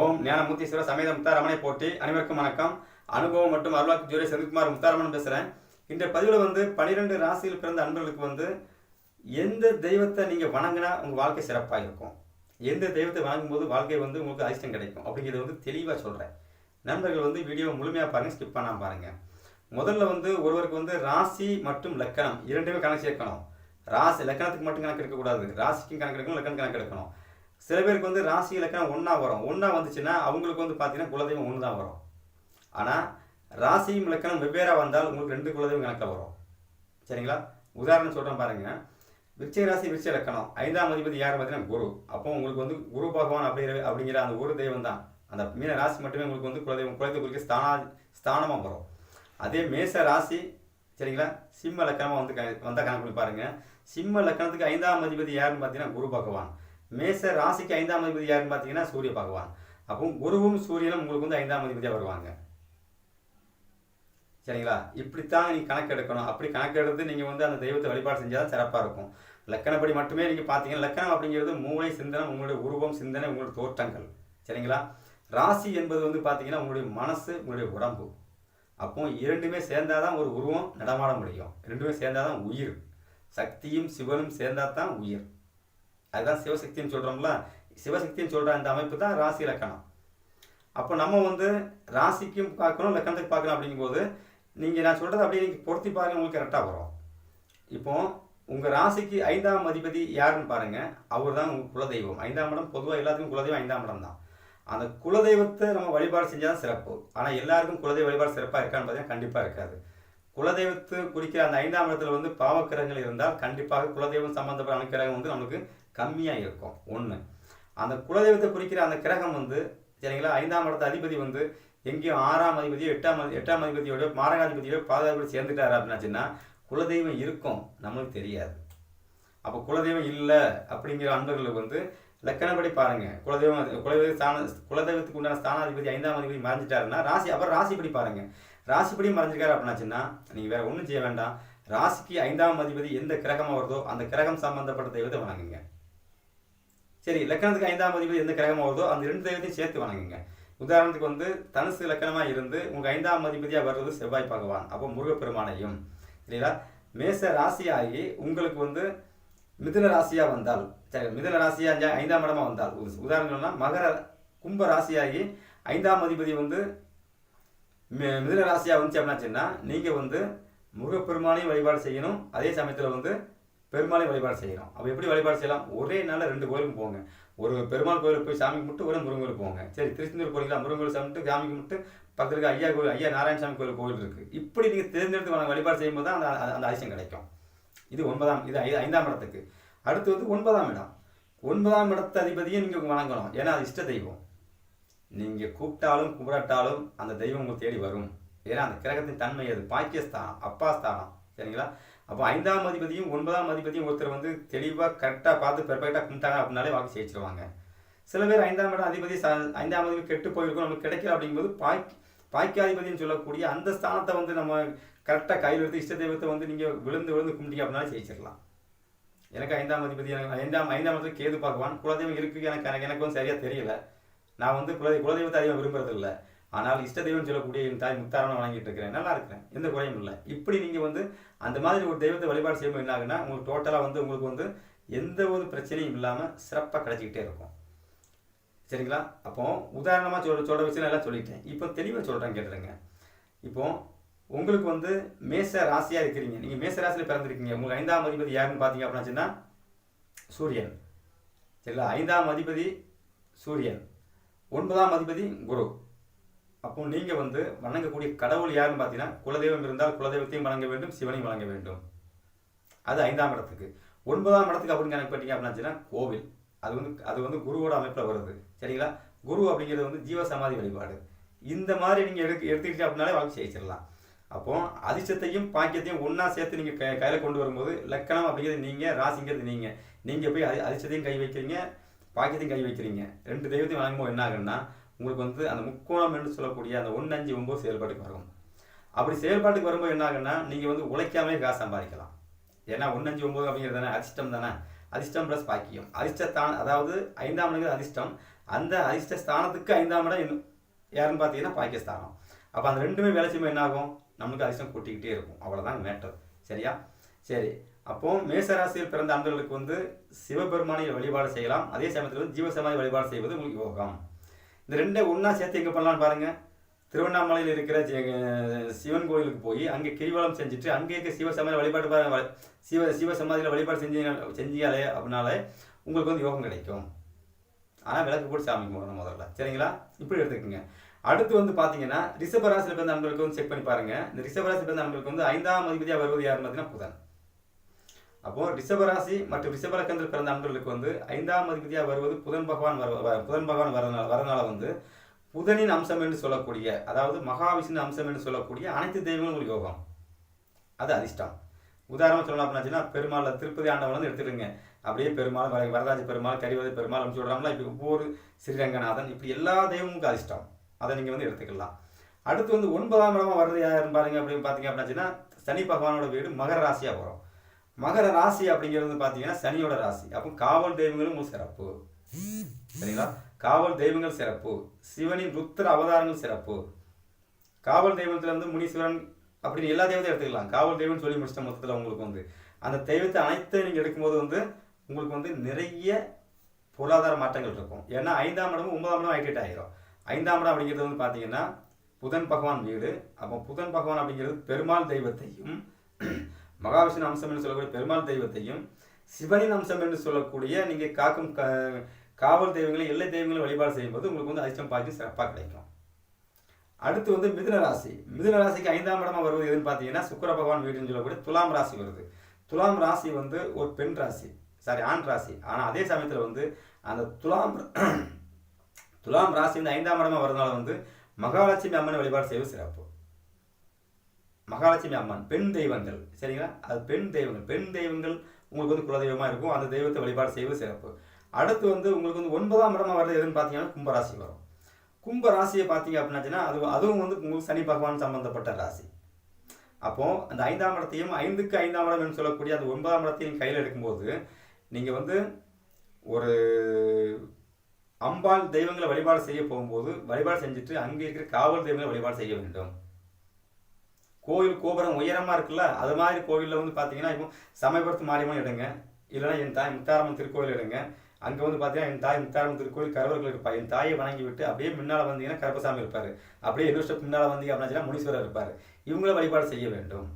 ஓம் ஞானமூர்த்தீஸ்வரர் சமேத முத்தாரமனை போட்டி அனைவருக்கும் வணக்கம். அனுபவம் மற்றும் அருளாக்கு ஜோதி செந்தில்குமார் முத்தாரமன் பேசுகிறேன் இந்த பதிவில் வந்து பனிரெண்டு ராசியில் பிறந்த அன்பர்களுக்கு வந்து எந்த தெய்வத்தை நீங்கள் வணங்கினா உங்கள் வாழ்க்கை சிறப்பாக இருக்கும் எந்த தெய்வத்தை வணங்கும்போது வாழ்க்கை வந்து உங்களுக்கு அதிர்ஷ்டம் கிடைக்கும்? அப்படிங்கிறத வந்து தெளிவாக சொல்கிறேன் நண்பர்கள் வந்து வீடியோ முழுமையாக பாருங்கள் ஸ்கிப் பண்ணாமல் பாருங்கள் முதல்ல வந்து ஒருவருக்கு வந்து ராசி மற்றும் லக்கணம் இரண்டுமே கணக்கு சேர்க்கணும். ராசி லக்கணத்துக்கு மட்டும் கணக்கு எடுக்கக்கூடாது. ராசிக்கும் கணக்கு எடுக்கணும் லக்கணம் கணக்கு எடுக்கணும். சில பேருக்கு வந்து ராசி இலக்கணம் ஒன்றா வரும். ஒன்றா வந்துச்சுன்னா அவங்களுக்கு வந்து பார்த்தீங்கன்னா குலதெய்வம் ஒன்று தான் வரும். ஆனால் ராசியும் இலக்கணம் வெவ்வேறாக வந்தால் உங்களுக்கு ரெண்டு குலதெய்வம் கணக்கில் வரும். சரிங்களா? உதாரணம் சொல்கிறேன் பாருங்க. விருச்சிக ராசி விருச்ச இலக்கணம். ஐந்தாம் அதிபதி யார் பார்த்தீங்கன்னா குரு. அப்போ உங்களுக்கு வந்து குரு பகவான் அப்படிங்கிற அப்படிங்கிற அந்த ஒரு தெய்வம் தான். அந்த மீன ராசி மட்டுமே உங்களுக்கு வந்து குலதெய்வம் குலதெய்வத்துக்கு ஸ்தானா ஸ்தானமாக வரும். அதே மேச ராசி சரிங்களா? சிம்ம லக்கணமாக வந்து க வந்தால் கணக்கு பண்ணி பாருங்க. சிம்ம லக்கணத்துக்கு ஐந்தாம் அதிபதி யாருன்னு பார்த்தீங்கன்னா குரு பகவான். மேச ராசிக்கு ஐந்தாம் அதிபதி யாருன்னு பார்த்தீங்கன்னா சூரிய பகவான். அப்போ குருவும் சூரியனும் உங்களுக்கு வந்து ஐந்தாம் அதிபதியாக வருவாங்க. சரிங்களா? இப்படித்தான் நீங்கள் கணக்கெடுக்கணும் அப்படி கணக்கெடுத்து நீங்கள் வந்து அந்த தெய்வத்தை வழிபாடு செஞ்சால் தான் சிறப்பாக இருக்கும். லக்கணப்படி மட்டுமே நீங்கள் பார்த்தீங்கன்னா லக்கணம் அப்படிங்கிறது மூளை சிந்தனை உங்களுடைய உருவம் சிந்தனை உங்களுடைய தோற்றங்கள். சரிங்களா? ராசி என்பது வந்து பார்த்தீங்கன்னா உங்களுடைய மனசு உங்களுடைய உடம்பு. அப்போ இரண்டுமே சேர்ந்தாதான் ஒரு உருவம் நடமாட முடியும். ரெண்டுமே சேர்ந்தாதான் உயிர். சக்தியும் சிவனும் சேர்ந்தா தான் உயிர். அதுதான் சிவசக்தின்னு சொல்கிறோம்ல சிவசக்தின்னு சொல்கிற அந்த அமைப்பு தான் ராசி இலக்கணம் அப்போ நம்ம வந்து ராசிக்கும் பார்க்கணும் லக்கணத்துக்கு பார்க்கணும் அப்படிங்கும்போது நீங்கள் நான் சொல்கிறது அப்படியே நீங்கள் பொருத்தி பாருங்க உங்களுக்கு கரெக்டாக வரும். இப்போது உங்கள் ராசிக்கு ஐந்தாம் அதிபதி யாருன்னு பாருங்கள் அவர் தான் உங்கள் குலதெய்வம். ஐந்தாம் இடம் பொதுவாக எல்லாத்துக்கும் குலதெய்வம் ஐந்தாம் இடம் தான். அந்த குலதெய்வத்தை நம்ம வழிபாடு செஞ்சால் தான் சிறப்பு. ஆனால் எல்லாருக்கும் குலதெய்வ வழிபாடு சிறப்பாக இருக்கான்னு பார்த்தீங்கன்னா கண்டிப்பாக இருக்காது. குலதெய்வத்து குறிக்கிற அந்த ஐந்தாம் இடத்துல வந்து பாவக்கிரகங்கள் இருந்தால் கண்டிப்பாக குலதெய்வம் சம்மந்தப்பட்ட அணுக்கிரகம் வந்து நமக்கு கம்மியாக இருக்கும். ஒன்று அந்த குலதெய்வத்தை குறிக்கிற அந்த கிரகம் வந்து சரிங்களா ஐந்தாம் இடத்த அதிபதி வந்து எங்கேயும் ஆறாம் அதிபதியோ எட்டாம் எட்டாம் அதிபதியோட மாரகாதிபதியோட பாதாதிபதி சேர்ந்துட்டாரு அப்படின்னாச்சுன்னா குலதெய்வம் இருக்கும். நம்மளுக்கு தெரியாது. அப்போ குலதெய்வம் இல்லை அப்படிங்கிற அன்பர்களுக்கு வந்து லக்கணப்படி பாருங்க. குலதெய்வம் குலதெய்வ ஸ்தான குலதெய்வத்துக்கு உண்டான ஸ்தானாதிபதி ஐந்தாம் அதிபதி மறைஞ்சிட்டாருன்னா ராசி அப்புறம் ராசிப்படி பாருங்க. ராசிப்படி மறைஞ்சிருக்காரு அப்படின்னாச்சுன்னா நீங்க வேற ஒன்றும் செய்ய வேண்டாம். ராசிக்கு ஐந்தாம் அதிபதி எந்த கிரகமாக வருதோ அந்த கிரகம் சம்பந்தப்பட்ட தெய்வத்தை வணங்குங்க. சரி லக்கணத்துக்கு ஐந்தாம் அதிபதி எந்த கிரகமாக வருதோ அந்த ரெண்டு தெய்வத்தையும் சேர்த்து வணங்குங்க. உதாரணத்துக்கு வந்து தனுசு லக்கணமாக இருந்து உங்கள் ஐந்தாம் அதிபதியா வர்றது செவ்வாய் பகவான் அப்போ முருகப்பெருமானையும். சரிங்களா மேச ராசியாகி உங்களுக்கு வந்து மிதுன ராசியாக வந்தால் சரி மிதுன ராசியாக ஐந்தாம் இடமாக வந்தால் உதாரணம்னா உதாரணம் மகர கும்ப ராசியாகி ஐந்தாம் அதிபதி வந்து மி- மிதுன ராசியாக வந்துச்சு அப்படின்னாச்சுன்னா நீங்கள் வந்து முருகப்பெருமானையும் வழிபாடு செய்யணும். அதே சமயத்தில் வந்து பெருமாளையும் வழிபாடு செய்கிறோம் அப்போ எப்படி வழிபாடு செய்யலாம்? ஒரே நாளில் ரெண்டு கோயிலுக்கு போங்க. ஒரு பெருமாள் கோயிலுக்கு போய் சாமி கும்பிட்டு ஒரு முருகன் கோயிலுக்கு போங்க. சரி திருச்செந்தூர் போகிறீங்களா முருகன் கோயில் சாமிட்டு சாமி கும்பிட்டு பக்கத்தில் இருக்க ஐயா கோயில் ஐயா நாராயணசாமி கோயில் கோயில் இருக்குது இப்படி நீங்கள் தேர்ந்தெடுத்து வழிபாடு செய்யும்போது தான் அந்த அந்த- அதிசயம் கிடைக்கும். இது ஒன்பதாம் இது ஐ- ஐந்தாம் இடத்துக்கு. அடுத்து வந்து ஒன்பதாம் இடம். ஒன்பதாம் இடத்து அதிபதியும் நீங்கள் வணங்கணும். ஏன்னா அது இஷ்ட தெய்வம். நீங்கள் கூப்பிட்டாலும் கும்பிடாட்டாலும் அந்த தெய்வம் உங்களுக்கு தேடி வரும். ஏன்னா அந்த கிரகத்தின் தன்மை அது பாக்கியஸ்தானம் அப்பா ஸ்தானம் சரிங்களா? அப்போ ஐந்தாம் அதிபதியும் ஒன்பதாம் அதிபதியும் ஒருத்தர் வந்து தெளிவாக கரெக்டாக பார்த்து பெர்ஃபெக்டாக கும்பிட்டாங்க அப்படின்னாலே வாக்கு ஜெயிச்சிருவாங்க சில பேர் ஐந்தாம் இடம் அதிபதி ச- ஐந்தாம் அதிபதி கெட்டு போயிருக்கும் நமக்கு கிடைக்கல அப்படிங்கும்போது பாய் பாக்கியாதிபதினு சொல்லக்கூடிய அந்த ஸ்தானத்தை வந்து நம்ம கரெக்டாக கையில் எடுத்து இஷ்ட தெய்வத்தை வந்து நீங்கள் விழுந்து விழுந்து கும்பிட்டீங்க அப்படின்னாலும் ஜெயிச்சிடலாம் எனக்கு ஐந்தாம் அதிபதி எனக்கு ஐந்தாம் ஐந்தாம் இடத்துல கேது பார்க்குவான் குலதெய்வம் இருக்கு எனக்கு எனக்கு எனக்கு வந்து சரியாக தெரியல. நான் வந்து குல குலதெய்வத்தை அதிகம் விரும்புறது இல்லை ஆனால் இஷ்ட தெய்வம் சொல்லக்கூடிய என் தாய் முத்தாரணம் வழங்கிட்டு இருக்கிறேன் நல்லா இருக்கிறேன் எந்த குறையும் இல்லை. இப்படி நீங்கள் வந்து அந்த மாதிரி ஒரு தெய்வத்தை வழிபாடு செய்யும்போது என்ன ஆகுன்னா உங்களுக்கு டோட்டலாக வந்து உங்களுக்கு வந்து எந்த ஒரு பிரச்சனையும் இல்லாமல் சிறப்பாக கிடைச்சிக்கிட்டே இருக்கும். சரிங்களா? அப்போ உதாரணமாக சொல்ற சொல்கிற விஷயம் எல்லாம் சொல்லிட்டேன். இப்போ தெளிவாக சொல்கிறேன் கேட்டுருங்க இப்போ உங்களுக்கு வந்து மேச ராசியாக இருக்கிறீங்க. நீங்கள் மேச ராசியில் பிறந்திருக்கீங்க. உங்களுக்கு ஐந்தாம் அதிபதி யாருன்னு பார்த்தீங்க அப்படின்னாச்சுன்னா சூரியன். சரிங்களா? ஐந்தாம் அதிபதி சூரியன். ஒன்பதாம் அதிபதி குரு. அப்போ நீங்கள் வந்து வணங்கக்கூடிய கடவுள் யாருன்னு பார்த்தீங்கன்னா குலதெய்வம் இருந்தால் குலதெய்வத்தையும் வணங்க வேண்டும் சிவனையும் வணங்க வேண்டும். அது ஐந்தாம் இடத்துக்கு. ஒன்பதாம் இடத்துக்கு அப்படின்னு கணக்கு பண்ணிட்டீங்க அப்படின்னாச்சுன்னா கோவில். அது வந்து அது வந்து குருவோட அமைப்பில் வருது. சரிங்களா? குரு அப்படிங்கிறது வந்து ஜீவ சமாதி வழிபாடு. இந்த மாதிரி நீங்கள் எடுத்து எடுத்துக்கிட்டீங்க அப்படின்னாலே வாழ்க்கை ஜெயிச்சிடலாம். அப்போ அதிர்ஷ்டத்தையும் பாக்கியத்தையும் ஒன்றா சேர்த்து நீங்கள் க கையில் கொண்டு வரும்போது லக்கணம் அப்படிங்கிறது நீங்கள் ராசிங்கிறது நீங்கள் நீங்கள் போய் அதி அதிர்ஷ்டத்தையும் கை வைக்கிறீங்க பாக்கியத்தையும் கை வைக்கிறீங்க. ரெண்டு தெய்வத்தையும் வழங்கும்போது என்ன ஆகுன்னா உங்களுக்கு வந்து அந்த முக்கோணம் என்று சொல்லக்கூடிய அந்த ஒன்று அஞ்சு ஒம்பது செயல்பாட்டுக்கு வரும். அப்படி செயல்பாட்டுக்கு வரும்போது என்ன ஆகுன்னா நீங்கள் வந்து உழைக்காமலே காசு சம்பாதிக்கலாம். ஏன்னா ஒன்று அஞ்சு ஒம்பது அப்படிங்கிறது தானே அதிர்ஷ்டம் தானே? அதிர்ஷ்டம் ப்ளஸ் பாக்கியம். அதிர்ஷ்டத்தான் அதாவது ஐந்தாம் இடங்கிறது அதிர்ஷ்டம். அந்த அதிர்ஷ்ட ஸ்தானத்துக்கு ஐந்தாம் இடம் இன்னும் யாருன்னு பார்த்தீங்கன்னா பாகிஸ்தானம் அப்போ அந்த ரெண்டுமே வேலை செய்யும்போது என்ன ஆகும்? நம்மளுக்கு அதிர்ஷ்டம் கூட்டிக்கிட்டே இருக்கும். அவ்வளோதான் மேட்டர் சரியா? சரி. அப்போ மேசராசியில் பிறந்த ஆண்களுக்கு வந்து சிவபெருமானை வழிபாடு செய்யலாம். அதே சமயத்தில் வந்து ஜீவசமாதி வழிபாடு செய்வது உங்களுக்கு யோகம். இந்த ரெண்டை ஒன்றா சேர்த்து எங்கே பண்ணலான்னு பாருங்கள் திருவண்ணாமலையில் இருக்கிற சிவன் கோயிலுக்கு போய் அங்கே கிரிவலம் செஞ்சுட்டு அங்கே இருக்க சிவசமாதி வழிபாடு பாருங்க சிவ சிவசமாதியில் வழிபாடு செஞ்சீங்க செஞ்சியாலே அப்படின்னாலே உங்களுக்கு வந்து யோகம் கிடைக்கும். ஆனால் விளக்கு போட்டு சாமி கும்பிடணும் முதல்ல. சரிங்களா? இப்படி எடுத்துக்கோங்க. அடுத்து வந்து பார்த்தீங்கன்னா ரிஷபராசியில் பிறந்த நண்பர்களுக்கு வந்து செக் பண்ணி பாருங்க. இந்த ரிஷபராசியில் பிறந்த நண்பர்களுக்கு வந்து ஐந்தாம் அதிபதியாக வருவது யாருன்னு பார்த்தீங்கன்னா புதன். அப்போ ரிஷபராசி மற்றும் ரிஷபலக்கந்தில் பிறந்த அன்பர்களுக்கு வந்து ஐந்தாம் அதிபதியாக வருவது புதன் பகவான் வர வ- புதன் பகவான் வரனால வரனால வந்து புதனின் அம்சம் என்று சொல்லக்கூடிய அதாவது மகாவிஷ்ணு அம்சம் என்று சொல்லக்கூடிய அனைத்து தெய்வங்களும் உங்களுக்கு யோகம். அது அதிர்ஷ்டம். உதாரணம் சொல்லணும் அப்படின்னாச்சுன்னா பெருமாள் திருப்பதி ஆண்டவன் வந்து எடுத்துடுங்க அப்படியே பெருமாள் வர- வரராஜ பெருமாள் கரிவதை பெருமாள் அப்படின்னு சொல்கிறாங்களா இப்போ ஒவ்வொரு ஸ்ரீரங்கநாதன் இப்படி எல்லா தெய்வமும் அதிர்ஷ்டம். அதை நீங்கள் வந்து எடுத்துக்கலாம். அடுத்து வந்து ஒன்பதாம் இடமா வர்றது யாருன்னு பாருங்க அப்படின்னு பார்த்தீங்க அப்படின்னாச்சுன்னா சனி பகவானோட வீடு மகர ராசியாக வரும். மகர ராசி அப்படிங்கிறது வந்து பார்த்தீங்கன்னா சனியோட ராசி. அப்போ காவல் தெய்வங்களும் ஒரு சிறப்பு. சரிங்களா? காவல் தெய்வங்கள் சிறப்பு. சிவனின் ருத்திர அவதாரங்கள் சிறப்பு. காவல் தெய்வத்துல வந்து முனீஸ்வரன் அப்படின்னு எல்லா தெய்வத்தையும் எடுத்துக்கலாம். காவல் தெய்வம்னு சொல்லி முடிச்சிட்ட மொத்தத்தில் உங்களுக்கு வந்து. அந்த தெய்வத்தை அனைத்தையும் நீங்கள் எடுக்கும்போது வந்து உங்களுக்கு வந்து நிறைய பொருளாதார மாற்றங்கள் இருக்கும். ஏன்னா ஐந்தாம் இடமும் ஒன்பதாம் இடம் ஆக்டிவேட் ஆகிரும் ஐந்தாம் இடம் அப்படிங்கிறது வந்து பார்த்தீங்கன்னா புதன் பகவான் வீடு. அப்போ புதன் பகவான் அப்படிங்கிறது பெருமாள் தெய்வத்தையும் மகாவிஷ்ணு அம்சம் என்று சொல்லக்கூடிய பெருமாள் தெய்வத்தையும் சிவனின் அம்சம் என்று சொல்லக்கூடிய நீங்கள் காக்கும் க- காவல் தெய்வங்களை எல்லை தெய்வங்களை வழிபாடு செய்யும்போது உங்களுக்கு வந்து அதிர்ஷ்டம் பார்த்து சிறப்பாக கிடைக்கும். அடுத்து வந்து மிதுன ராசி. மிதுன ராசிக்கு ஐந்தாம் இடமா வருவது எதுன்னு பார்த்தீங்கன்னா சுக்கர பகவான் வீடுன்னு சொல்லக்கூடிய துலாம் ராசி வருது. துலாம் ராசி வந்து ஒரு பெண் ராசி. சாரி ஆண் ராசி. ஆனால் அதே சமயத்தில் வந்து அந்த துலாம் துலாம் ராசி வந்து ஐந்தாம் இடமா வரதுனால வந்து மகாலட்சுமி அம்மன் வழிபாடு செய்வது சிறப்பு. மகாலட்சுமி அம்மன் பெண் தெய்வங்கள். சரிங்களா? அது பெண் தெய்வங்கள். பெண் தெய்வங்கள் உங்களுக்கு வந்து குலதெய்வமாக இருக்கும். அந்த தெய்வத்தை வழிபாடு செய்வது சிறப்பு. அடுத்து வந்து உங்களுக்கு வந்து ஒன்பதாம் இடமா வர்றது எதுன்னு பார்த்தீங்கன்னா கும்பராசி வரும். கும்ப ராசியை பார்த்தீங்க அப்படின்னாச்சுன்னா அது அதுவும் வந்து உங்களுக்கு சனி பகவான் சம்பந்தப்பட்ட ராசி. அப்போது அந்த ஐந்தாம் இடத்தையும் ஐந்துக்கு ஐந்தாம் இடம் என்று சொல்லக்கூடிய அந்த ஒன்பதாம் இடத்தையும் கையில் எடுக்கும்போது நீங்கள் வந்து ஒரு அம்பாள் தெய்வங்களை வழிபாடு செய்ய போகும்போது வழிபாடு செஞ்சுட்டு அங்கே இருக்கிற காவல் தெய்வங்களை வழிபாடு செய்ய வேண்டும். கோயில் கோபுரம் உயரமாக இருக்குல்ல அது மாதிரி கோவிலில் வந்து பார்த்தீங்கன்னா இப்போ சமயபுரத்து மாரியம்மன் எடுங்க இல்லைன்னா என் தாய் முத்தாரம்மன் திருக்கோயில் எடுங்க அங்கே வந்து பார்த்தீங்கன்னா என் தாய் முத்தாரம்மன் திருக்கோயில் கருவர்கள் இருப்பா என் தாயை வணங்கி விட்டு அப்படியே முன்னால் வந்தீங்கன்னா கருப்பசாமி இருப்பார். அப்படியே இன்னொரு ஸ்டெப் முன்னால் வந்தீங்க அப்படின்னா முனீஸ்வரர் இருப்பார். இவங்கள வழிபாடு செய்ய வேண்டும்.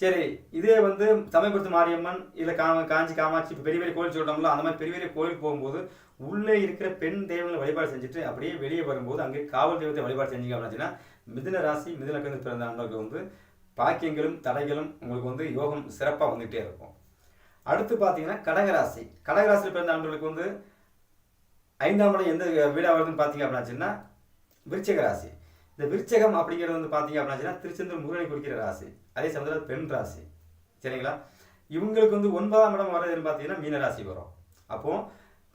சரி இதே வந்து சமயபுரத்து மாரியம்மன் இல்லை கா காஞ்சி காமாட்சி இப்போ பெரிய பெரிய கோயில் சொல்கிறோம்ல அந்த மாதிரி பெரிய பெரிய கோயிலுக்கு போகும்போது உள்ளே இருக்கிற பெண் தெய்வங்களை வழிபாடு செஞ்சுட்டு அப்படியே வெளியே வரும்போது அங்கே காவல் தெய்வத்தை வழிபாடு செஞ்சீங்க அப்படின்னா மிதுன ராசி மிதுன பிறந்த அன்பர்களுக்கு வந்து பாக்கியங்களும் தடைகளும் உங்களுக்கு வந்து யோகம் சிறப்பாக வந்துகிட்டே இருக்கும். அடுத்து பார்த்தீங்கன்னா கடகராசி கடகராசியில் பிறந்த நண்பர்களுக்கு வந்து ஐந்தாம் இடம் எந்த வீடாக வருதுன்னு பார்த்தீங்க அப்படின்னாச்சுன்னா விருச்சக ராசி. இந்த விருச்சகம் அப்படிங்கிறது வந்து பார்த்தீங்க அப்படின்னாச்சுன்னா திருச்செந்தூர் முருகனை குறிக்கிற ராசி. அதே சமயத்தில் பெண் ராசி. சரிங்களா? இவங்களுக்கு வந்து ஒன்பதாம் இடம் வர்றதுன்னு பார்த்தீங்கன்னா மீன ராசி வரும். அப்போது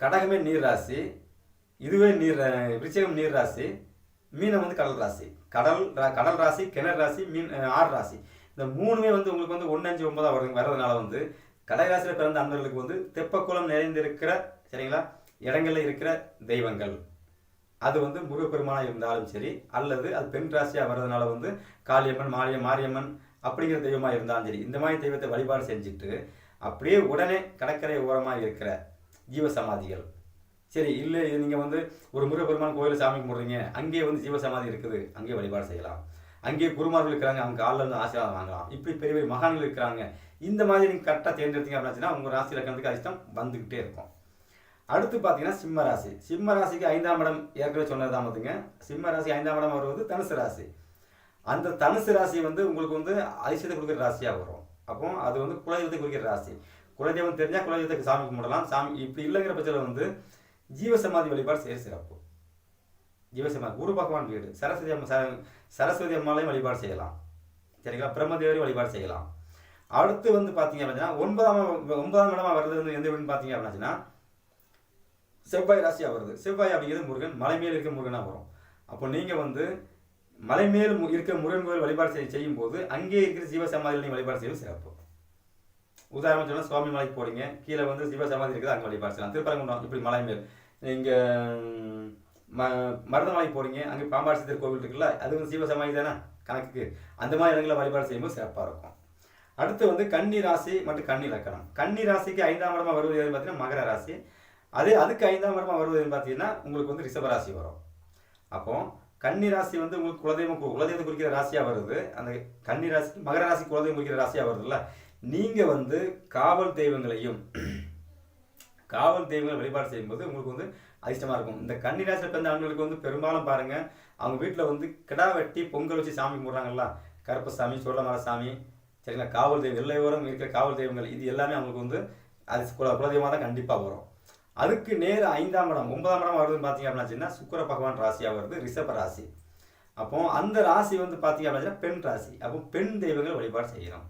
கடகமே நீர் ராசி. இதுவே நீர் விருச்சகம் நீர் ராசி. மீனம் வந்து கடல் ராசி. கடல் ரா- கடல் ராசி கிணறு ராசி மீன் ஆறு ராசி. இந்த மூணுமே வந்து உங்களுக்கு வந்து ஒன்று அஞ்சு ஒன்பதாக வரும் வர்றதுனால வந்து கடகராசியில் பிறந்த அன்பர்களுக்கு வந்து தெப்பக்குளம் நிறைந்திருக்கிற சரிங்களா? இடங்கள்ல இருக்கிற தெய்வங்கள். அது வந்து முருகப்பெருமானாக இருந்தாலும் சரி அல்லது அது பெண் ராசியாக வர்றதுனால வந்து காளியம்மன் மாரிய மாரியம்மன் அப்படிங்கிற தெய்வமாக இருந்தாலும் சரி இந்த மாதிரி தெய்வத்தை வழிபாடு செஞ்சுட்டு அப்படியே உடனே கடற்கரை ஓரமாக இருக்கிற ஜீவசமாதிகள். சரி இல்லை இது நீங்கள் வந்து ஒரு முருகப்பெருமான் கோயிலில் சாமி கும்பிட்றீங்க. அங்கேயே வந்து ஜீவசமாதி இருக்குது. அங்கேயே வழிபாடு செய்யலாம். அங்கேயே குருமார்கள் இருக்கிறாங்க. அவங்க காலில் இருந்து ஆசீர்வாதம் வாங்கலாம். இப்படி பெரிய பெரிய மகான்கள் இருக்கிறாங்க. இந்த மாதிரி நீங்கள் கரெக்டாக தேர்ந்தெடுத்தீங்க அப்படின்னா உங்கள் ராசி இலக்கணத்துக்கு அதிர்ஷ்டம் வந்துக்கிட்டே இருக்கும். அடுத்து பார்த்தீங்கன்னா சிம்ம ராசி. சிம்ம ராசிக்கு ஐந்தாம் இடம் ஏற்கனவே சொன்னது தாமதுங்க சிம்ம ராசி ஐந்தாம் இடம் வருவது தனுசு ராசி. அந்த தனுசு ராசி வந்து உங்களுக்கு வந்து அதிர்ஷ்டத்தை கொடுக்குற ராசியாக வரும். அப்போ அது வந்து குலதெய்வத்தை குறிக்கிற ராசி. குலதெய்வம் தெரிஞ்சால் குலதெய்வத்துக்கு சாமி கும்பிடலாம். சாமி இப்படி இல்லைங்கிற பட்சத்தில் வந்து ஜீவசமாதி வழிபாடு செய்ய சிறப்பு. ஜீவசமாதி குரு பகவான் வீடு சரஸ்வதி அம்மா சரஸ்வதி அம்மாலையும் வழிபாடு செய்யலாம். சரிங்களா? பிரம்மதேவரையும் வழிபாடு செய்யலாம். அடுத்து வந்து பார்த்தீங்க அப்படின்னா ஒன்பதாம் ஒன்பதாம் இடமா வர்றது வந்து எந்த வீடுன்னு பார்த்தீங்க அப்படின்னா செவ்வாய் ராசியாக வருது. செவ்வாய் அப்படிங்கிறது முருகன் மலை மேல் இருக்கிற முருகனாக வரும். அப்போ நீங்கள் வந்து மலை மேல் இருக்கிற முருகன் கோயில் வழிபாடு செய்ய செய்யும் போது அங்கே இருக்கிற சிவசமாதியில் நீங்கள் வழிபாடு செய்வது சிறப்பு. உதாரணம் சொன்னால் சுவாமி மலைக்கு போறீங்க கீழே வந்து சிவசமாதி இருக்குது அங்கே வழிபாடு செய்யலாம். திருப்பரங்குன்றம் இப்படி மலை மேல். நீங்கள் ம மருதமலை போகிறீங்க அங்கே பாம்பாடு சித்தர் கோவில் இருக்குல்ல அது சிவசமாதி தானே? கணக்குக்கு. அந்த மாதிரி இடங்களில் வழிபாடு செய்யும்போது சிறப்பாக இருக்கும். அடுத்து வந்து கன்னி ராசி மற்றும் கன்னி லக்கணம். கன்னி ராசிக்கு ஐந்தாம் இடமா வருவது எதுன்னு பார்த்தீங்கன்னா மகர ராசி. அதே அதுக்கு ஐந்தாம் இடமா வருவது பார்த்தீங்கன்னா உங்களுக்கு வந்து ரிஷபராசி வரும். அப்போது கன்னி ராசி வந்து உங்களுக்கு குலதெய்வம் குலதெய்வம் குலதெய்வத்தை குறிக்கிற ராசியாக வருது. அந்த கன்னி ராசி மகர ராசி குலதெய்வம் குறிக்கிற ராசியாக வருதுல்ல. நீங்கள் வந்து காவல் தெய்வங்களையும் காவல் தெய்வங்களை வழிபாடு செய்யும்போது உங்களுக்கு வந்து அதிர்ஷ்டமாக இருக்கும். இந்த கன்னிராசியில் பிறந்த ஆண்களுக்கு வந்து பெரும்பாலும் பாருங்கள் அவங்க வீட்டில் வந்து கிடா வெட்டி பொங்கல் வச்சு சாமி கும்பிட்றாங்கல்ல? கருப்பசாமி சோழமர சாமி சரிங்களா? காவல் தெய்வம் எல்லையோரம் இருக்கிற காவல் தெய்வங்கள் இது எல்லாமே அவங்களுக்கு வந்து அது குல குலதெய்வமாக தான் கண்டிப்பாக வரும். அதுக்கு நேர் ஐந்தாம் இடம் ஒன்பதாம் இடம் வருதுன்னு பார்த்தீங்க அப்படின்னா சுக்கர பகவான் ராசியாக வருது ரிஷப ராசி. அப்போ அந்த ராசி வந்து பார்த்தீங்க அப்படின்னா பெண் ராசி. அப்போ பெண் தெய்வங்கள் வழிபாடு செய்யணும்.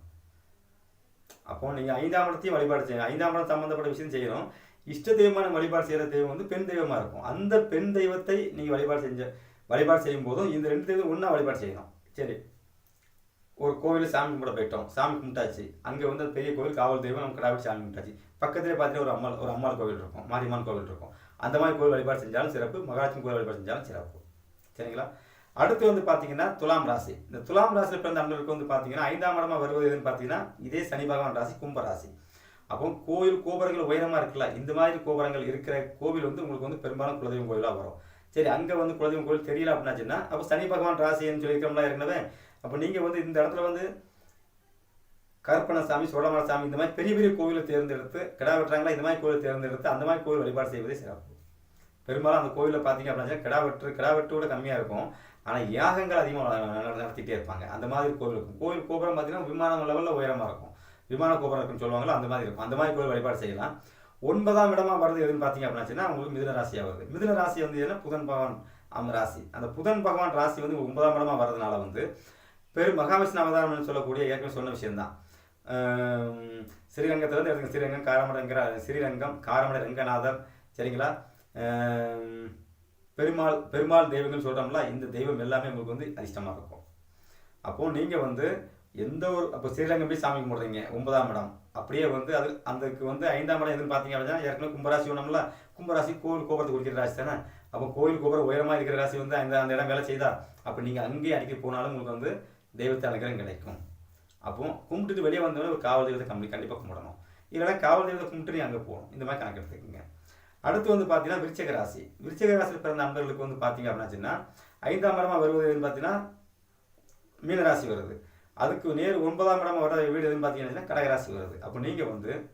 அப்போ நீங்கள் ஐந்தாம் இடத்தையும் வழிபாடு செய்யணும். ஐந்தாம் இடம் சம்மந்தப்பட்ட விஷயம் செய்யணும். இஷ்ட தெய்வமான வழிபாடு செய்கிற தெய்வம் வந்து பெண் தெய்வமாக இருக்கும். அந்த பெண் தெய்வத்தை நீங்கள் வழிபாடு செஞ்ச வழிபாடு செய்யும் போதும் இந்த ரெண்டு தெய்வம் ஒன்றா வழிபாடு செய்யணும். சரி. ஒரு கோவில் சாமி கும்பிட போயிட்டோம். சாமி கும்பிட்டாச்சு. அங்கே வந்து பெரிய கோவில் காவல் தெய்வம் நம்ம கிடாவிட்டு சாமி கும்பிட்டாச்சு. பக்கத்துலேயே பார்த்தீங்கன்னா ஒரு அம்மாள் ஒரு அம்மாள் கோவில் இருக்கும். மாரியம்மன் கோவில் இருக்கும். அந்த மாதிரி கோவில் வழிபாடு செஞ்சாலும் சிறப்பு. மகாலட்சுமி கோவில் வழிபாடு செஞ்சாலும் சிறப்பு. சரிங்களா? அடுத்து வந்து பார்த்தீங்கன்னா துலாம் ராசி. இந்த துலாம் ராசியில் பிறந்த அன்பர்களுக்கு வந்து பார்த்தீங்கன்னா ஐந்தாம் இடமா வருவது எதுன்னு பார்த்தீங்கன்னா இதே சனி பகவான் ராசி கும்ப ராசி. அப்போ கோயில் கோபுரங்கள் உயரமாக இருக்குல்ல இந்த மாதிரி கோபுரங்கள் இருக்கிற கோவில் வந்து உங்களுக்கு வந்து பெரும்பாலும் குலதெய்வம் கோயிலாக வரும். சரி அங்கே வந்து குலதெய்வம் கோயில் தெரியல அப்படின்னாச்சுன்னா அப்போ சனி பகவான் ராசின்னு சொல்லியிருக்கோம்லாம் ஏற்கனவே. அப்போ நீங்கள் வந்து இந்த இடத்துல வந்து கருப்பணசாமி சோழமர சாமி இந்த மாதிரி பெரிய பெரிய கோவிலை தேர்ந்தெடுத்து கிடா வெட்டுறாங்களா இந்த மாதிரி கோவிலை தேர்ந்தெடுத்து அந்த மாதிரி கோவில் வழிபாடு செய்வதே சிறப்பு. பெரும்பாலும் அந்த கோவிலில் பார்த்தீங்க அப்படின்னா கிடா வெட்டு கிடா வெட்டோட கம்மியாக இருக்கும். ஆனால் யாகங்கள் அதிகமாக நடத்திட்டே இருப்பாங்க. அந்த மாதிரி கோவில் இருக்கும். கோவில் கோபுரம் பார்த்தீங்கன்னா விமானம் லெவலில் உயரமாக இருக்கும். விமான கோபுரம் இருக்குன்னு சொல்லுவாங்களோ அந்த மாதிரி இருக்கும். அந்த மாதிரி கோயில் வழிபாடு செய்யலாம். ஒன்பதாம் இடமா வருது எதுன்னு பார்த்தீங்க அப்படின்னா உங்களுக்கு மிதுன ராசியாக வருது. மிதுன ராசி வந்து என்ன புதன் பகவான் அந்த ராசி. அந்த புதன் பகவான் ராசி வந்து உங்களுக்கு ஒன்பதாம் இடமா வர்றதுனால வந்து பெரு மகாவிஷ்ணு அவதாரம்னு சொல்லக்கூடிய ஏற்கனவே சொன்ன விஷயம்தான். ஸ்ரீரங்கத்திலேருந்து எடுத்துங்க ஸ்ரீரங்கம் காரமடங்கிற ஸ்ரீரங்கம் காரமடை ரங்கநாதர் சரிங்களா? பெருமாள் பெருமாள் தெய்வங்கள் சொல்கிறோம்ல இந்த தெய்வம் எல்லாமே உங்களுக்கு வந்து அதிர்ஷ்டமாக இருக்கும். அப்போது நீங்கள் வந்து எந்த ஒரு அப்போ ஸ்ரீரங்கம் போய் சாமி கும்பிட்றீங்க? ஒன்பதாம் இடம். அப்படியே வந்து அது அதுக்கு வந்து ஐந்தாம் இடம் எதுன்னு பார்த்தீங்க அப்படின்னா ஏற்கனவே கும்பராசி ஒன்றும்ல கும்பராசி கோவில் கோபுரத்துக்கு குடிக்கிற ராசி தானே? அப்போ கோவில் கோபுரம் உயரமாக இருக்கிற ராசி வந்து அந்த அந்த இடம் வேலை செய்தா? அப்போ நீங்கள் அங்கேயே அடிக்க போனாலும் உங்களுக்கு வந்து தெய்வத்தை அலங்கரம் கிடைக்கும். அப்போ கும்பிட்டுட்டு வெளியே வந்தோடனே ஒரு காவல் தெய்வத்தை கம்மி கண்டிப்பாக கும்பிடணும். இல்லைனா காவல் தெய்வத்தை கும்பிட்டு நீ அங்கே போகணும். இந்த மாதிரி கணக்கு எடுத்துக்கோங்க. அடுத்து வந்து பார்த்தீங்கன்னா விருச்சக ராசி. விருச்சக ராசியில் பிறந்த நண்பர்களுக்கு வந்து பார்த்தீங்க அப்படின்னா ஐந்தாம் இடமாக வருவது பார்த்தீங்கன்னா மீனராசி வருது. அதுக்கு நேர் ஒன்பதாம் இடம் வர வீடு எதுன்னு பார்த்தீங்கன்னா கடகராசி வருது. அப்போ நீங்கள் வந்து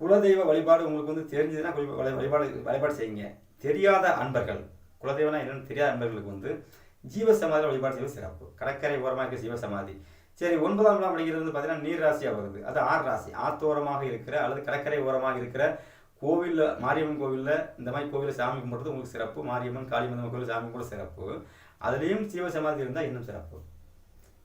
குலதெய்வ வழிபாடு உங்களுக்கு வந்து தெரிஞ்சதுன்னா வழி- வழிபாடு வழிபாடு செய்யுங்க. தெரியாத அன்பர்கள் குலதெய்வம்னா என்னென்னு தெரியாத அன்பர்களுக்கு வந்து ஜீவசமாதி வழிபாடு செய்வது சிறப்பு. கடற்கரை ஓரமாக இருக்க ஜீவசமாதி. சரி ஒன்பதாம் இடம் அப்படிங்கிறது வந்து பார்த்தீங்கன்னா நீர் ராசியாக வருது. அது ஆறு ராசி. ஆத்தோரமாக இருக்கிற அல்லது கடற்கரை ஓரமாக இருக்கிற கோவிலில் மாரியம்மன் கோவிலில் இந்த மாதிரி கோவிலில் சாமி கும்பிட்றது உங்களுக்கு சிறப்பு. மாரியம்மன் காளியம்மன் கோவில் சாமி கும்பிட சிறப்பு. அதுலேயும் ஜீவசமாதி இருந்தால் இன்னும் சிறப்பு.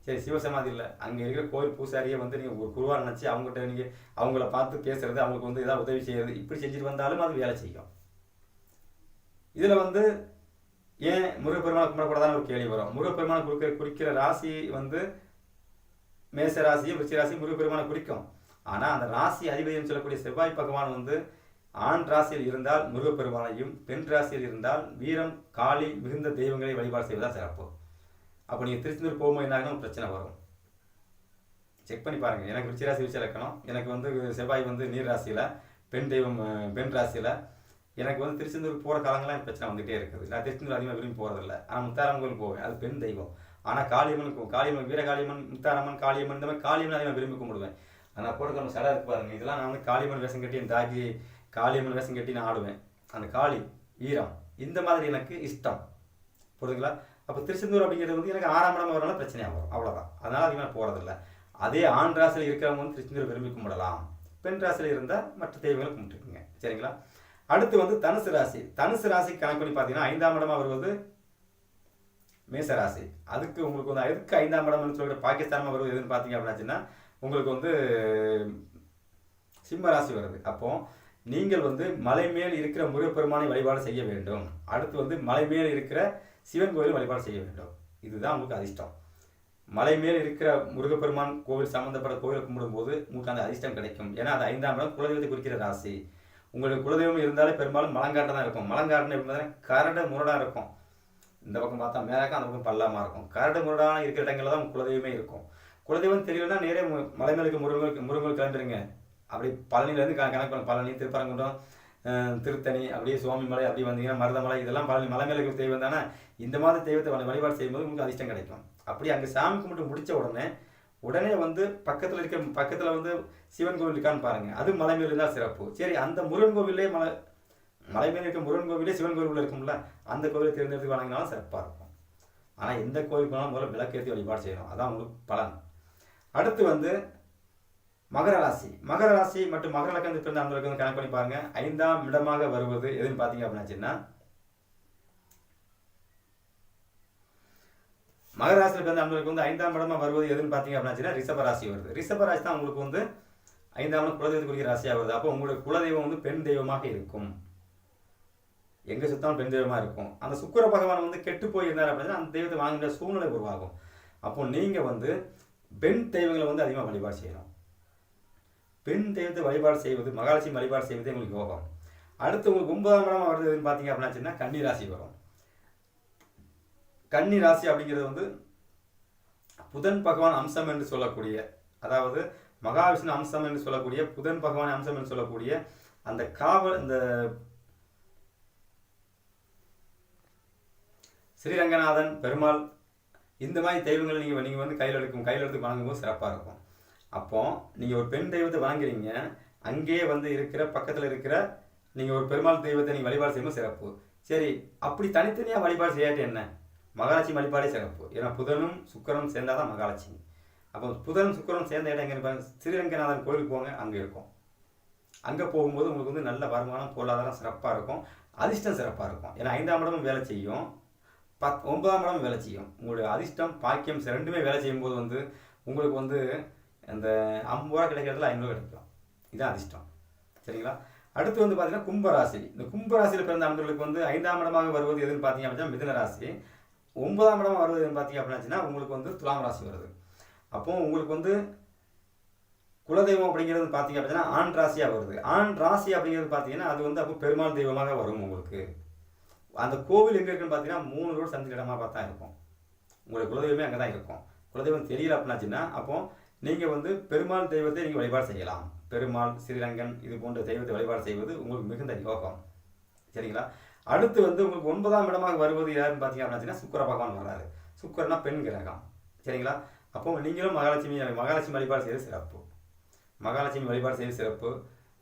சரி சிவசமாதி இல்லை. அங்கே இருக்கிற கோயில் பூசாரியை வந்து நீங்கள் ஒரு குருவாக நினச்சி அவங்ககிட்ட நீங்கள் அவங்கள பார்த்து பேசுறது அவங்களுக்கு வந்து ஏதாவது உதவி செய்கிறது இப்படி செஞ்சுட்டு வந்தாலும் அது வேலை செய்யும். இதில் வந்து ஏன் முருகப்பெருமானை கும்பிடக்கூடாதான்னு ஒரு கேள்வி வரும். முருகப்பெருமானை குறிக்கிற குறிக்கிற ராசி வந்து மேச ராசியும் விருச்சி ராசியும் முருகப்பெருமானை குறிக்கும். ஆனால் அந்த ராசி அதிபதினு சொல்லக்கூடிய செவ்வாய் பகவான் வந்து ஆண் ராசியில் இருந்தால் முருகப்பெருமானையும் பெண் ராசியில் இருந்தால் வீரம் காளி மிகுந்த தெய்வங்களை வழிபாடு செய்வதா சிறப்பு. அப்போ நீங்கள் திருச்செந்தூர் போகும்போது என்ன பிரச்சனை வரும். செக் பண்ணி பாருங்கள் எனக்கு விருச்சிராசி ராசி விருச்சி இலக்கணம் எனக்கு வந்து செவ்வாய் வந்து நீர் ராசியில் பெண் தெய்வம் பெண் ராசியில். எனக்கு வந்து திருச்செந்தூர் போகிற காலங்கள்லாம் பிரச்சனை வந்துகிட்டே இருக்குது. நான் திருச்செந்தூர் அதிகமாக விரும்பி போகிறதில்ல ஆனால் முத்தாரம் கோயில் போவேன். அது பெண் தெய்வம். ஆனால் காளியம்மன் காளியம்மன் வீரகாளியம்மன் முத்தாரம்மன் காளியம்மன் இந்த மாதிரி காளியம்மன் அதிகமாக விரும்பி கும்பிடுவேன். ஆனால் போட்டுக்கிற சடை இருக்கு பாருங்க. இதெல்லாம் நான் வந்து காளியம்மன் வேஷம் கட்டி என் தாக்கி காளியம்மன் வேஷம் கட்டி நான் ஆடுவேன். அந்த காளி வீரம் இந்த மாதிரி எனக்கு இஷ்டம். புரியுதுங்களா அப்போ திருச்செந்தூர் அப்படிங்கிறது வந்து எனக்கு ஆறாம் இடம் வரனால பிரச்சனையாக வரும். அவ்வளோதான் அதனால் அதிகமாக போகிறதில்ல அதே ஆண் ராசியில் இருக்கிறவங்க வந்து திருச்செந்தூர் விரும்பி கும்பிடலாம். பெண் ராசியில் இருந்தால் மற்ற தெய்வங்களை கும்பிட்டுருக்குங்க சரிங்களா? அடுத்து வந்து தனுசு ராசி. தனுசு ராசி கணக்கு பண்ணி பார்த்தீங்கன்னா ஐந்தாம் இடமாக வருவது மேச ராசி. அதுக்கு உங்களுக்கு வந்து அதுக்கு ஐந்தாம் இடம்னு சொல்கிற பாகிஸ்தானமாக வருவது எதுன்னு பார்த்தீங்க அப்படின்னாச்சுன்னா உங்களுக்கு வந்து சிம்ம ராசி வருது. அப்போ நீங்கள் வந்து மலை மேல் இருக்கிற முருகப்பெருமானை வழிபாடு செய்ய வேண்டும். அடுத்து வந்து மலை மேல் இருக்கிற சிவன் கோயில் வழிபாடு செய்ய வேண்டும். இதுதான் உங்களுக்கு அதிர்ஷ்டம். மலை மேல் இருக்கிற முருகப்பெருமான் கோவில் சம்பந்தப்பட்ட கோவிலை கும்பிடும்போது உங்களுக்கு அந்த அதிர்ஷ்டம் கிடைக்கும். ஏன்னா அது ஐந்தாம் இடம் குலதெய்வத்தை குறிக்கிற ராசி. உங்களுக்கு குலதெய்வம் இருந்தாலே பெரும்பாலும் மலங்காட்டை தான் இருக்கும். மலங்காட்டுன்னு எப்படி பார்த்தீங்கன்னா கரடு முரடாக இருக்கும். இந்த பக்கம் பார்த்தா மேலாக்க அந்த பக்கம் பள்ளமாக இருக்கும். கரடு முரடான இருக்கிற இடங்களில் தான் குலதெய்வமே இருக்கும். குலதெய்வம் தெரியலன்னா நேரே மு- மலை மேலுக்கு முருகன் முருகன் கிளம்பிடுங்க. அப்படி பழனிலேருந்து கணக்கு பண்ண பழனி திருப்பரங்குன்றம் திருத்தணி அப்படியே சுவாமிமலை அப்படி வந்தீங்கன்னா மருதமலை இதெல்லாம் பழனி மலை மேலுக்கு தெய்வம் தானே இந்த மாதிரி தெய்வத்தை வழி- வழிபாடு செய்யும்போது உங்களுக்கு அதிர்ஷ்டம் கிடைக்கும். அப்படி அங்கே சாமி கும்பிட்டு முடிச்ச உடனே உடனே வந்து பக்கத்தில் இருக்க பக்கத்தில் வந்து சிவன் கோவில் இருக்கான்னு பாருங்க. அது மலை மேல இருந்தால் சிறப்பு. சரி அந்த முருகன் கோவிலே மலை மலை மேல இருக்க முருகன் கோவிலே சிவன் கோவில் இருக்கும்ல அந்த கோவிலை தேர்ந்தெடுத்து வணங்கினாலும் சிறப்பாக இருக்கும். ஆனால் எந்த கோவில் போனாலும் முதல்ல விளக்கேற்றி வழிபாடு செய்யணும். அதான் உங்களுக்கு பலன். அடுத்து வந்து மகர ராசி. மகர ராசி மற்றும் மகர லக்கணத்தில் பிறந்த அன்பர்களுக்கு கணக்கு பண்ணி பாருங்க. ஐந்தாம் இடமாக வருவது எதுன்னு பார்த்தீங்க அப்படின்னாச்சுன்னா மகராசியில் பிறந்த அன்பர்களுக்கு வந்து ஐந்தாம் இடமா வருவது எதுன்னு பார்த்தீங்க அப்படின்னா ரிஷப ராசி வருது. ரிஷப ராசி தான் உங்களுக்கு வந்து ஐந்தாம் இடம் குலதெய்வத்துக்குரிய ராசியாக வருது. அப்போ உங்களுடைய குலதெய்வம் வந்து பெண் தெய்வமாக இருக்கும். எங்க சுத்தாலும் பெண் தெய்வமாக இருக்கும். அந்த சுக்கிர பகவான் வந்து கெட்டு போயிருந்தார் அப்படின்னா அந்த தெய்வத்தை வாங்குகிற சூழ்நிலை உருவாகும். அப்போ நீங்கள் வந்து பெண் தெய்வங்களை வந்து அதிகமாக வழிபாடு செய்யணும். பெண் தெய்வத்தை வழிபாடு செய்வது மகாலட்சுமி வழிபாடு செய்வதே உங்களுக்கு யோகம். அடுத்து உங்களுக்கு ஒன்பதாம் இடம் வருது எதுன்னு பார்த்தீங்க அப்படின்னா கன்னி ராசி வரும். கன்னி ராசி அப்படிங்கிறது வந்து புதன் பகவான் அம்சம் என்று சொல்லக்கூடிய அதாவது மகாவிஷ்ணு அம்சம் என்று சொல்லக்கூடிய புதன் பகவான் அம்சம் என்று சொல்லக்கூடிய அந்த காவல் இந்த ஸ்ரீரங்கநாதன் பெருமாள் இந்த மாதிரி தெய்வங்களை நீங்கள் நீங்கள் வந்து கையில் எடுக்கும் கையில் எடுத்து வணங்கும்போது சிறப்பாக இருக்கும். அப்போ நீங்கள் ஒரு பெண் தெய்வத்தை வணங்குறீங்க அங்கேயே வந்து இருக்கிற பக்கத்தில் இருக்கிற நீங்கள் ஒரு பெருமாள் தெய்வத்தை நீங்கள் வழிபாடு செய்யும்போது சிறப்பு. சரி அப்படி தனித்தனியாக வழிபாடு செய்யாட்டி என்ன? மகாலட்சுமி வழிபாடே சிறப்பு. ஏன்னா புதனும் சுக்கரனும் சேர்ந்தால் தான் மகாலட்சுமி. அப்போ புதனும் சுக்கரனும் சேர்ந்த இடம் எங்கே பாருங்க? ஸ்ரீரங்கநாதன் கோயிலுக்கு போங்க அங்கே இருக்கும். அங்கே போகும்போது உங்களுக்கு வந்து நல்ல வருமானம் பொருளாதாரம் சிறப்பாக இருக்கும். அதிர்ஷ்டம் சிறப்பாக இருக்கும். ஏன்னா ஐந்தாம் இடமும் வேலை செய்யும். பத் ஒன்பதாம் இடமும் வேலை செய்யும். உங்களுடைய அதிர்ஷ்டம் பாக்கியம் ரெண்டுமே வேலை செய்யும்போது வந்து உங்களுக்கு வந்து அந்த ஐம்பது ரூபா கிடைக்கிறதுல ஐநூறுவா கிடைக்கும். இதுதான் அதிர்ஷ்டம். சரிங்களா? அடுத்து வந்து பார்த்தீங்கன்னா கும்பராசி. இந்த கும்பராசியில் பிறந்த அன்பர்களுக்கு வந்து ஐந்தாம் இடமாக வருவது எதுன்னு பார்த்தீங்க அப்படின்னா மிதன ராசி ஒன்பதாம் இடம் வருது பார்த்தீங்க அப்படின்னாச்சுன்னா உங்களுக்கு வந்து துலாம் ராசி வருது. அப்போது உங்களுக்கு வந்து குலதெய்வம் அப்படிங்கிறது பார்த்தீங்க அப்படின்னா ஆண் ராசியாக வருது. ஆண் ராசி அப்படிங்கிறது பார்த்தீங்கன்னா அது வந்து அப்போ பெருமாள் தெய்வமாக வரும் உங்களுக்கு. அந்த கோவில் எங்கே இருக்குன்னு பார்த்தீங்கன்னா மூணு ரோடு சந்திர இடமாக பார்த்தா இருக்கும். உங்களுக்கு குலதெய்வமே அங்கே தான் இருக்கும். குலதெய்வம் தெரியல அப்படின்னாச்சுன்னா அப்போ நீங்கள் வந்து பெருமாள் தெய்வத்தை நீங்கள் வழிபாடு செய்யலாம். பெருமாள் ஸ்ரீரங்கன் இது போன்ற தெய்வத்தை வழிபாடு செய்வது உங்களுக்கு மிகுந்த யோகம். சரிங்களா? அடுத்து வந்து உங்களுக்கு ஒன்பதாம் இடமாக வருவது யாருன்னு பார்த்தீங்க அப்படின்னா சுக்கர பகவான் வராது சுக்கரனா பெண் கிரகம். சரிங்களா? அப்போ நீங்களும் மகாலட்சுமி மகாலட்சுமி வழிபாடு செய்வது சிறப்பு. மகாலட்சுமி வழிபாடு செய்வது சிறப்பு.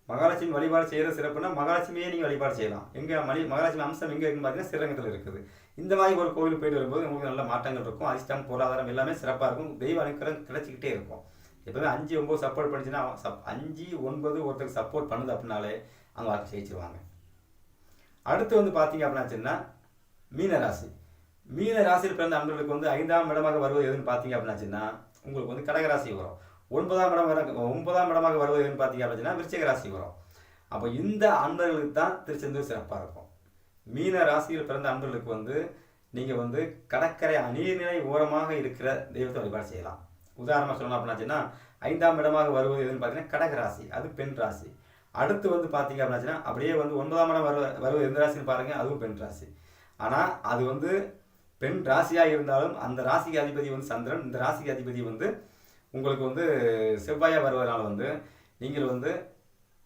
மகாலட்சுமி வழிபாடு செய்கிறது சிறப்புனா மகாலட்சுமியே நீங்கள் வழிபாடு செய்யலாம். எங்கே மணி மகாலட்சுமி அம்சம் எங்கே இருக்குன்னு பார்த்தீங்கன்னா ஸ்ரீரங்கத்தில் இருக்குது. இந்த மாதிரி ஒரு கோவில் போயிட்டு வரும்போது உங்களுக்கு நல்ல மாற்றங்கள் இருக்கும். அதிர்ஷ்டம் பொருளாதாரம் எல்லாமே சிறப்பாக இருக்கும். தெய்வ அனுக்கிறம் கிடைச்சிக்கிட்டே இருக்கும். எப்பவுமே அஞ்சு ஒம்பது சப்போர்ட் பண்ணிச்சுன்னா சப் அஞ்சு ஒன்பது ஒருத்தருக்கு சப்போர்ட் பண்ணுது அப்படின்னாலே அவங்க வாழ்க்கை ஜெயிச்சிருவாங்க. அடுத்து வந்து பார்த்தீங்க அப்படின்னாச்சுன்னா மீன ராசி மீன ராசியில் பிறந்த அன்பர்களுக்கு வந்து ஐந்தாம் இடமாக வருவது எதுன்னு பார்த்தீங்க அப்படின்னாச்சுன்னா உங்களுக்கு வந்து கடகராசி வரும். ஒன்பதாம் இடம் வர ஒன்பதாம் இடமாக வருவது எதுன்னு பார்த்தீங்க அப்படின்னா விருச்சிக ராசி வரும். அப்போ இந்த அன்பர்களுக்கு தான் திருச்செந்தூர் சிறப்பாக இருக்கும். மீன ராசியில் பிறந்த அன்பர்களுக்கு வந்து நீங்கள் வந்து கடற்கரை நீர்நிலை ஓரமாக இருக்கிற தெய்வத்தை வழிபாடு செய்யலாம். உதாரணமாக சொல்லணும் அப்படின்னாச்சுன்னா ஐந்தாம் இடமாக வருவது எதுன்னு பார்த்தீங்கன்னா கடகராசி அது பெண் ராசி. அடுத்து வந்து பார்த்தீங்க அப்படின்னாச்சுன்னா அப்படியே வந்து ஒன்பதாம் இடம் வருவ வருவது எந்த ராசின்னு பாருங்க அதுவும் பெண் ராசி. ஆனால் அது வந்து பெண் ராசியாக இருந்தாலும் அந்த ராசிக்கு அதிபதி வந்து சந்திரன் இந்த ராசிக்கு அதிபதி வந்து உங்களுக்கு வந்து செவ்வாயாக வருவதனால வந்து நீங்கள் வந்து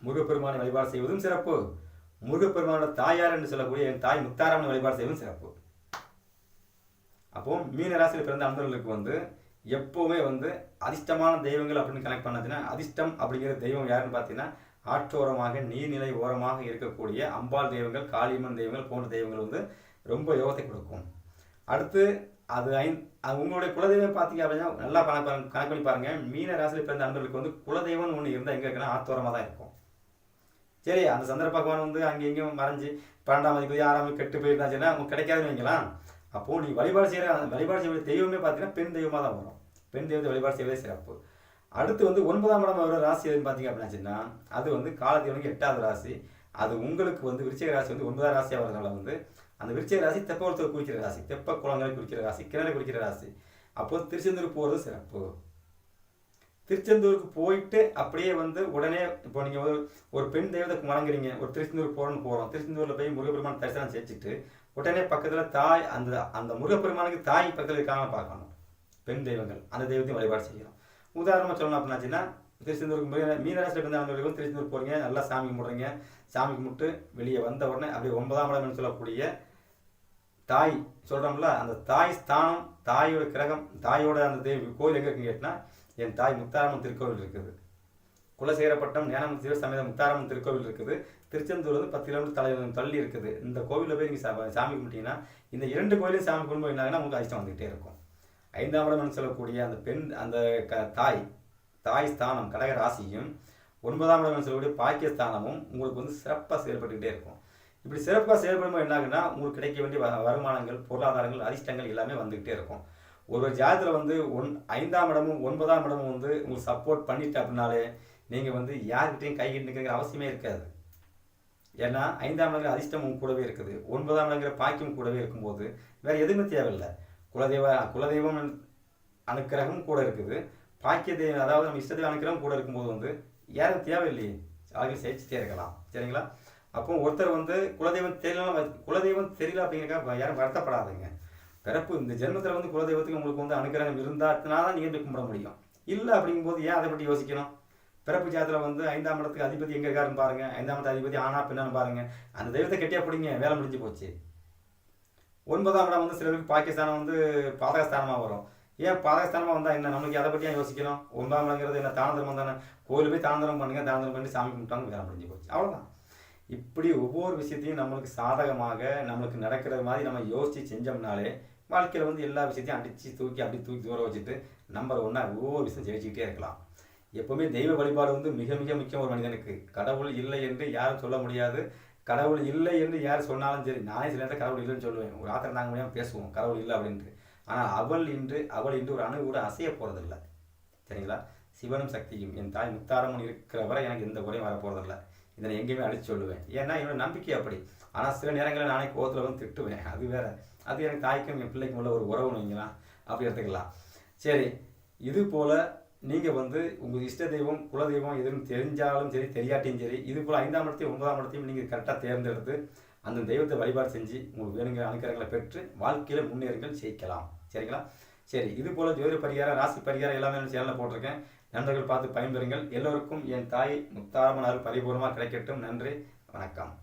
முருகப்பெருமானை வழிபாடு செய்வதும் சிறப்பு. முருகப்பெருமானோட தாயார் என்று சொல்லக்கூடிய என் தாய் முத்தாராமனை வழிபாடு செய்வதும் சிறப்பு. அப்போ மீன ராசியில் பிறந்த அன்பர்களுக்கு வந்து எப்போவுமே வந்து அதிர்ஷ்டமான தெய்வங்கள் அப்படின்னு கனெக்ட் பண்ணதுன்னா அதிர்ஷ்டம் அப்படிங்கிற தெய்வம் யாருன்னு பார்த்தீங்கன்னா ஆற்றோரமாக நீர்நிலை ஓரமாக இருக்கக்கூடிய அம்பாள் தெய்வங்கள் காளியம்மன் தெய்வங்கள் போன்ற தெய்வங்கள் வந்து ரொம்ப யோகத்தை கொடுக்கும். அடுத்து அது ஐந் அது உங்களுடைய குலதெய்வம் பார்த்தீங்க அப்படின்னா நல்லா கணக்கு பாருங்க- கணக்கு பண்ணி பாருங்கள் மீன ராசியில் பிறந்த அன்பர்களுக்கு வந்து குலதெய்வம்னு ஒன்று இருந்தால் எங்கே இருக்குன்னா ஆத்தோரமாக தான் இருக்கும். சரி அந்த சந்திர பகவான் வந்து அங்கே எங்கேயும் மறைஞ்சு பன்னெண்டாம் மதிப்பு ஆறாம் கெட்டு போயிருந்தாச்சுன்னா அவங்க கிடைக்காதுன்னு வைங்களாம் அப்போது நீ வழிபாடு செய்கிற வழிபாடு செய்ய தெய்வமே பார்த்தீங்கன்னா பெண் தெய்வமாக தான் வரும். பெண் தெய்வத்தை வழிபாடு செய்வதே சிறப்பு. அடுத்து வந்து ஒன்பதாம் இடம் வர ராசி எதுன்னு பார்த்தீங்க அப்படின்னாச்சுன்னா அது வந்து காலத்தேவனுக்கு எட்டாவது ராசி. அது உங்களுக்கு வந்து விருச்சிக ராசி வந்து ஒன்பதாம் ராசியாக வரதுனால வந்து அந்த விருச்சிக ராசி தெப்பகுளத்தை குறிக்கிற ராசி. தெப்ப குளங்களை குறிக்கிற ராசி கிணறு குறிக்கிற ராசி. அப்போது திருச்செந்தூர் போகிறது சிறப்பு. திருச்செந்தூருக்கு போயிட்டு அப்படியே வந்து உடனே இப்போ நீங்கள் ஒரு ஒரு பெண் தெய்வத்தை வணங்குறீங்க ஒரு திருச்செந்தூர் போகிறோன்னு போகிறோம் திருச்செந்தூரில் போய் முருகப்பெருமான் தரிசனம் செஞ்சுட்டு உடனே பக்கத்தில் தாய் அந்த அந்த முருகப்பெருமானுக்கு தாய் பக்கத்தில் இருக்காங்க பார்க்கணும். பெண் தெய்வங்கள் அந்த தெய்வத்தையும் வழிபாடு செய்யணும். உதாரணமாக சொல்லணும் அப்படின்னாச்சுன்னா திருச்செந்தூருக்கு மீன மீனராசியில் இருந்து திருச்செந்தூர் போகிறீங்க நல்லா சாமி கும்பிட்றீங்க. சாமி கும்பிட்டு வெளியே வந்த உடனே அப்படியே ஒன்பதாம் இடம்னு சொல்லக்கூடிய தாய் சொல்கிறோம்ல அந்த தாய் ஸ்தானம் தாயோட கிரகம் தாயோட அந்த தேவி கோயில் எங்கே இருக்குன்னு கேட்டால் என் தாய் முத்தாரம்மன் திருக்கோவில் இருக்குது. குலசேகரப்பட்டம் ஞானம் சிவசமேத முத்தாரம்மன் திருக்கோவில் இருக்குது. திருச்செந்தூர் வந்து பத்து கிலோமீட்டர் தலை தள்ளி இருக்குது. இந்த கோவிலில் போய் நீங்கள் சாமி கும்பிட்டீங்கன்னா இந்த இரண்டு கோயிலையும் சாமி கும்பிட்டு என்னாங்கன்னா உங்களுக்கு அதிர்ஷ்டம் வந்துகிட்டே இருக்கும். ஐந்தாம் இடம் சொல்லக்கூடிய அந்த பெண் அந்த க தாய் தாய் ஸ்தானம் கடக ராசியும் ஒன்பதாம் இடம் சொல்லக்கூடிய பாக்கியஸ்தானமும் உங்களுக்கு வந்து சிறப்பாக செயல்பட்டுக்கிட்டே இருக்கும். இப்படி சிறப்பாக செயல்படும்போது என்ன உங்களுக்கு கிடைக்க வேண்டிய வருமானங்கள் பொருளாதாரங்கள் அதிர்ஷ்டங்கள் எல்லாமே வந்துக்கிட்டே இருக்கும். ஒரு ஒரு ஜாதத்தில் வந்து ஒன் ஐந்தாம் இடமும் ஒன்பதாம் இடமும் வந்து உங்களுக்கு சப்போர்ட் பண்ணிட்டு அப்படின்னாலே நீங்கள் வந்து யார்கிட்டையும் கை நிற்கிற அவசியமே இருக்காது. ஏன்னா ஐந்தாம் இடங்கிற அதிர்ஷ்டமும் கூடவே இருக்குது. ஒன்பதாம் இடங்கிற பாக்கியம் கூடவே இருக்கும்போது வேறு எதுவுமே தேவையில்லை. குலதெய்வ குலதெய்வம் அனுக்கிரகம் கூட இருக்குது. பாக்கிய தெய்வம் அதாவது நம்ம இஷ்டத்தில் அனுக்கிரகம் கூட இருக்கும்போது வந்து யாரும் தேவையில்லையே. அவங்க ஜெயிச்சுட்டே இருக்கலாம். சரிங்களா? அப்போ ஒருத்தர் வந்து குலதெய்வம் தெரியலாம் குலதெய்வம் தெரியல அப்படிங்கிறக்கா யாரும் வருத்தப்படாதுங்க. பிறப்பு இந்த ஜென்மத்தில் வந்து குலதெய்வத்துக்கு உங்களுக்கு வந்து அனுக்கிரகம் இருந்தாத்தினா தான் நீங்கள் கும்பிட முடியும். இல்லை அப்படிங்கும்போது ஏன் அதை பற்றி யோசிக்கணும்? பிறப்பு ஜாதத்தில் வந்து ஐந்தாம் இடத்துக்கு அதிபதி எங்கே இருக்காருன்னு பாருங்க. ஐந்தாம் இடத்து அதிபதி ஆனா பின்னான்னு பாருங்கள் அந்த தெய்வத்தை கெட்டியா பிடிங்க. வேலை முடிஞ்சு போச்சு. ஒன்பதாம் இடம் வந்து சிலருக்கு பாகிஸ்தான் வந்து பாதகஸ்தானமாக வரும். ஏன் பாதகஸ்தானமாக வந்தால் என்ன? நம்மளுக்கு அதை பற்றி ஏன் யோசிக்கணும்? ஒன்பதாம் இடங்கிறது என்ன? தாந்திரம் தானே கோயில் போய் தாந்திரம் பண்ணுங்க தாந்திரம் பண்ணி சாமி கும்பிட்டாங்க வேலை முடிஞ்சு போச்சு. அவ்வளோதான் இப்படி ஒவ்வொரு விஷயத்தையும் நம்மளுக்கு சாதகமாக நம்மளுக்கு நடக்கிற மாதிரி நம்ம யோசித்து செஞ்சோம்னாலே வாழ்க்கையில் வந்து எல்லா விஷயத்தையும் அடித்து தூக்கி அப்படி தூக்கி தூர வச்சுட்டு நம்பர் ஒன்றா ஒவ்வொரு விஷயம் ஜெயிச்சுக்கிட்டே இருக்கலாம். எப்போவுமே தெய்வ வழிபாடு வந்து மிக மிக முக்கியம் ஒரு மனிதனுக்கு. கடவுள் இல்லை என்று யாரும் சொல்ல முடியாது. கடவுள் இல்லை என்று யார் சொன்னாலும் சரி நானே சில நேரத்தில் கடவுள் இல்லைன்னு சொல்லுவேன். ஒரு ஆத்திரம் நாங்கள் முடியாமல் பேசுவோம் கடவுள் இல்லை அப்படின்ட்டு. ஆனால் அவள் இன்று அவள் இன்று ஒரு அணு கூட அசைய போகிறதில்ல சரிங்களா? சிவனும் சக்தியும் என் தாய் முத்தாரமும் இருக்கிற வரை எனக்கு எந்த குறையும் வரப்போறதில்ல. இதை நான் எங்கேயுமே அடிச்சு சொல்லுவேன். ஏன்னா என்னோட நம்பிக்கை அப்படி. ஆனால் சில நேரங்களில் நானே கோவத்தில் வந்து திட்டுவேன். அது வேற. அது எனக்கு தாய்க்கும் என் பிள்ளைக்கும் உள்ள ஒரு உறவு வைங்களா அப்படி எடுத்துக்கலாம். சரி இது போல நீங்கள் வந்து உங்கள் இஷ்ட தெய்வம் குலதெய்வம் எதுவும் தெரிஞ்சாலும் சரி தெரியாட்டியும் சரி இது போல் ஐந்தாம் இடத்தையும் ஒன்பதாம் இடத்தையும் நீங்கள் கரெக்டாக தேர்ந்தெடுத்து அந்த தெய்வத்தை வழிபாடு செஞ்சு உங்களுக்கு வேணுங்கிற அனுக்கிறங்களை பெற்று வாழ்க்கையில் முன்னேறுங்கள் ஜெயிக்கலாம். சரிங்களா? சரி இது போல் ஜோதிட பரிகாரம் ராசி பரிகாரம் எல்லாமே சேனலில் போட்டிருக்கேன். நண்பர்கள் பார்த்து பயன்பெறுங்கள். எல்லோருக்கும் என் தாய் முத்தாரமனார் பரிபூர்ணமாக கிடைக்கட்டும். நன்றி. வணக்கம்.